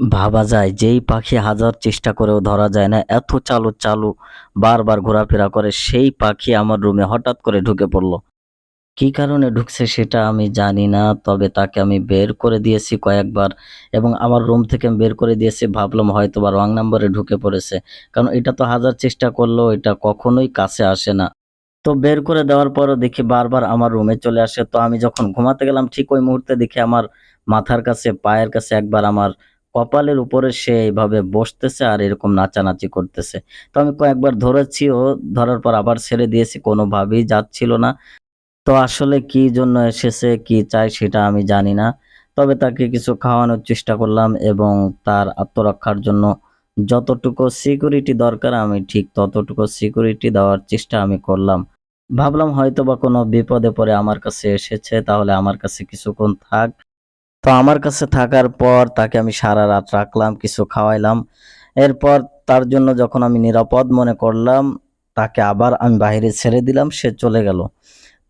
ভাবা যায়, যেই পাখি হাজার চেষ্টা করেও ধরা যায় না, এত চালু চালু বারবার ঘোরাফেরা করে, সেই পাখি আমার রুমে হঠাৎ করে ঢুকে পড়ল। কী কারণে ঢুকছে সেটা আমি জানি না, তবে তাকে আমি বের করে দিয়েছি কয়েকবার এবং আমার রুম থেকে বের করে দিয়েছি, ভাবলাম হয়তো বা রং নাম্বারে ঢুকে পড়েছে। কারণ এটা তো হাজার চেষ্টা করলেও এটা কখনোই কাছে আসে না। তো বের করে দেওয়ার পরও দেখি বারবার আমার রুমে চলে আসে। তো আমি যখন ঘুমাতে গেলাম, ঠিক ওই মুহূর্তে দেখি আমার মাথার কাছে, পায়ের কাছে একবার আমার কপালের উপরে সে এইভাবে বসতেছে আর এরকম নাচানাচি করতেছে। তো আমি কয়েকবার ধরেছিও ধরার পর আবার ছেড়ে দিয়েছি, কোনোভাবেই যাচ্ছিল না। তো আসলে কি জন্য এসেছে, কি চায় সেটা আমি জানি না। তবে তাকে কিছু খাওয়ানোর চেষ্টা করলাম এবং তার আত্মরক্ষার জন্য যতটুকু সিকিউরিটি দরকার, আমি ঠিক ততটুকু সিকিউরিটি দেওয়ার চেষ্টা আমি করলাম। ভাবলাম হয়তো বা কোনো বিপদে পড়ে আমার কাছে এসেছে, তাহলে আমার কাছে কিছুক্ষণ থাক। তো আমার কাছে থাকার পর তাকে আমি সারা রাত রাখলাম, কিছু খাওয়াইলাম। এরপর তার জন্য যখন আমি নিরাপদ মনে করলাম, তাকে আবার আমি বাইরে ছেড়ে দিলাম, সে চলে গেল।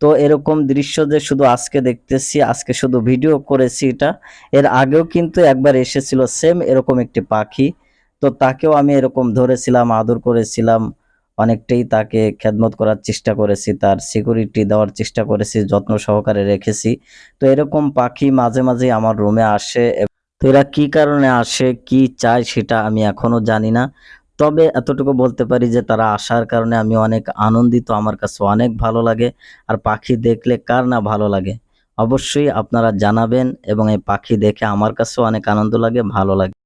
তো এরকম দৃশ্য যে শুধু আজকে দেখতেছি, আজকে শুধু ভিডিও করেছি এটা, এর আগেও কিন্তু একবার এসেছিল সেম এরকম একটি পাখি। তো তাকেও আমি এরকম ধরেছিলাম, আদর করেছিলাম। অনেকটাই তাকে খেদমত করার চেষ্টা করেছি, তার সিকিউরিটি দেওয়ার চেষ্টা করেছি, যত্ন সহকারে রেখেছি। তো এরকম পাখি মাঝে মাঝে আমার রুমে আসে তো এরা কি কারণে আসে, কি চায় সেটা আমি এখনও জানি না। তবে এতটুকু বলতে পারি যে তারা আসার কারণে আমি অনেক আনন্দিত, আমার কাছে অনেক ভালো লাগে। আর পাখি দেখলে কার না ভালো লাগে? অবশ্যই আপনারা জানাবেন এবং এই পাখি দেখে আমার কাছেও অনেক আনন্দ লাগে, ভালো লাগে।